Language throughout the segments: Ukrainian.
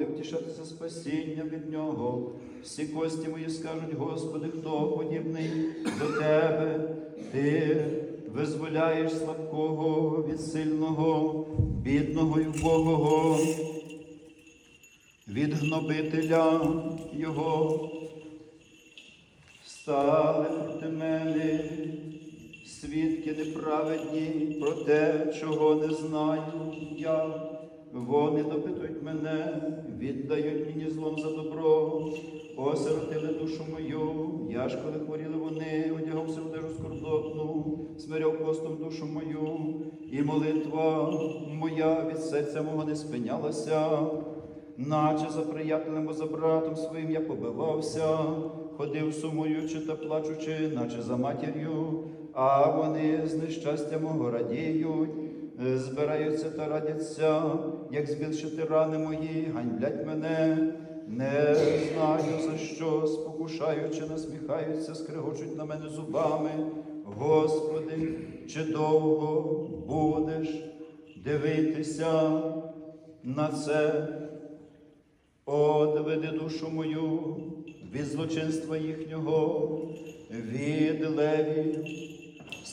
буде втішатися спасінням від нього. Всі кості мої скажуть, Господи, хто подібний до Тебе? Ти визволяєш слабкого від сильного, бідного і вбогого, від гнобителя Його. Стали проти мене свідки неправедні про те, чого не знаю я. Вони допитують мене, віддають мені злом за добро, осиротили душу мою, я ж коли хворіли вони, одягався в одежу скорботну, смиряв постом душу мою, і молитва моя від серця мого не спинялася, наче за приятелем, бо за братом своїм я побивався, ходив сумуючи та плачучи, наче за матір'ю, а вони з нещастя мого радіють, збираються та радяться, як збільшити рани мої, ганьблять мене. Не знаю за що, спокушаючи, насміхаються, скригочуть на мене зубами. Господи, чи довго будеш дивитися на це? Одведи душу мою від злочинства їхнього, від леві,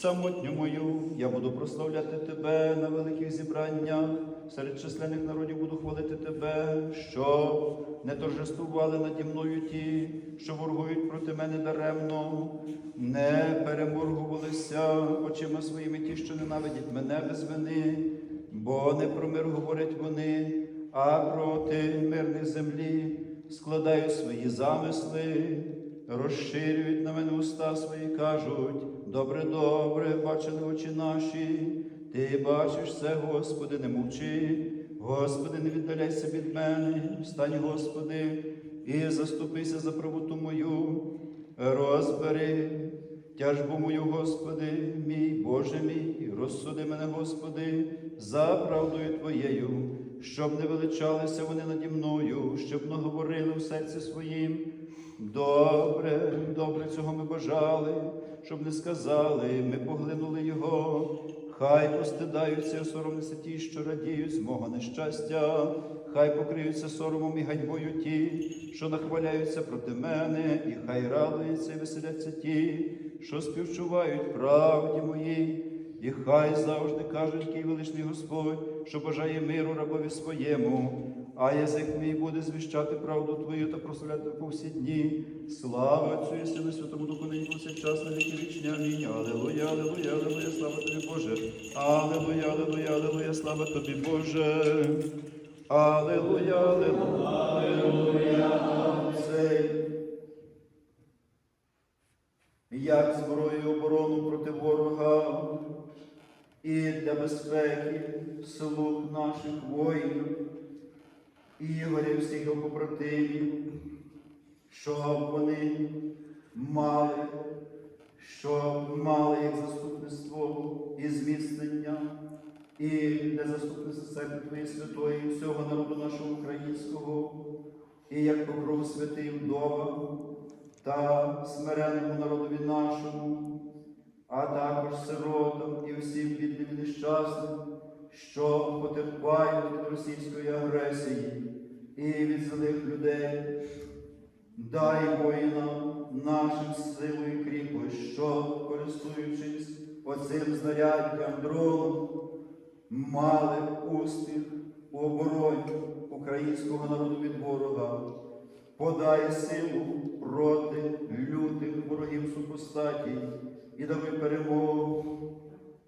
самотню мою, я буду прославляти тебе на великих зібраннях, серед численних народів буду хвалити тебе, що не торжествували наді мною ті, що воргують проти мене даремно, не переморгувалися очима своїми ті, що ненавидять мене без вини, бо не про мир говорять вони, а проти мирних землі складають свої замисли, розширюють на мене уста свої, кажуть, добре, добре, бачили очі наші, ти бачиш це, Господи, не мовчи, Господи, не віддаляйся від мене, встань, Господи, і заступися за правоту мою, розбери тяжбу мою, Господи, мій Боже мій, розсуди мене, Господи, за правдою Твоєю, щоб не величалися вони наді мною, щоб не говорили в серці своїм. Добре, добре цього ми бажали, щоб не сказали, ми поглинули його. Хай постидаються, соромляться ті, що радіють з мого нещастя, хай покриються соромом і ганьбою ті, що нахваляються проти мене, і хай радуються і веселяться ті, що співчувають правді моїй. І хай завжди кажуть, який величний Господь, що бажає миру рабові своєму, а язик мій буде звіщати правду Твою та прославляти по всі дні. Слава Отцю і Сину, Святому Духу, нині повсякчас на віки вічні. Амінь. Алелуя, алелуя, алелуя, слава тобі, Боже. Алелуя, алелуя, алелуя, слава тобі, Боже. Алелуя, алелуя, алелуя. Цей як зброю оборону проти ворога і для безпеки слуг наших воїнів, Ігоря всіх побратимів, щоб вони мали, щоб мали як заступництво і зміцнення, і для заступництва церкви Твоєї святої, всього народу нашого українського, і як покров святий вдовам та смиренному народові нашому, а також сиротам і усім бідним нещасним, що потерпають від російської агресії і від злих людей. Дай воїнам нашим силу і кріпость, що, користуючись оцим знаряддям дроном, мали успіх у обороні українського народу від ворога. Подай силу проти лютих ворогів супостатій і даруй перемогу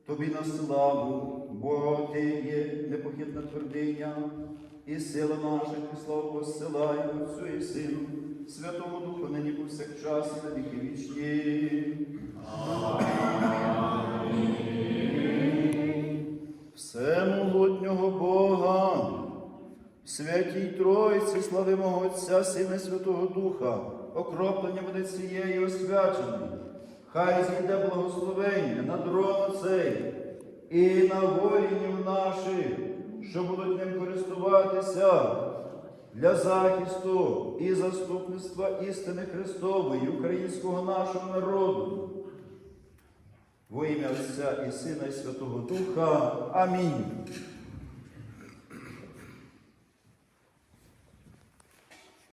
тобі на славу, бо ти є непохитна твердиня, і сила наша, і славу посилає Отцю і Сину, Святому Духу, нині повсякчас і на віки вічні. Всемогутнього Бога, Святій Тройці, славимого Отця, Сина Святого Духа, окроплення води цієї освяченої, хай зійде благословення на дрон цей і на воїнів наших, що будуть ним користуватися для захисту і заступництва істини Христової, українського нашого народу. Во ім'я Отця і Сина і Святого Духа. Амінь.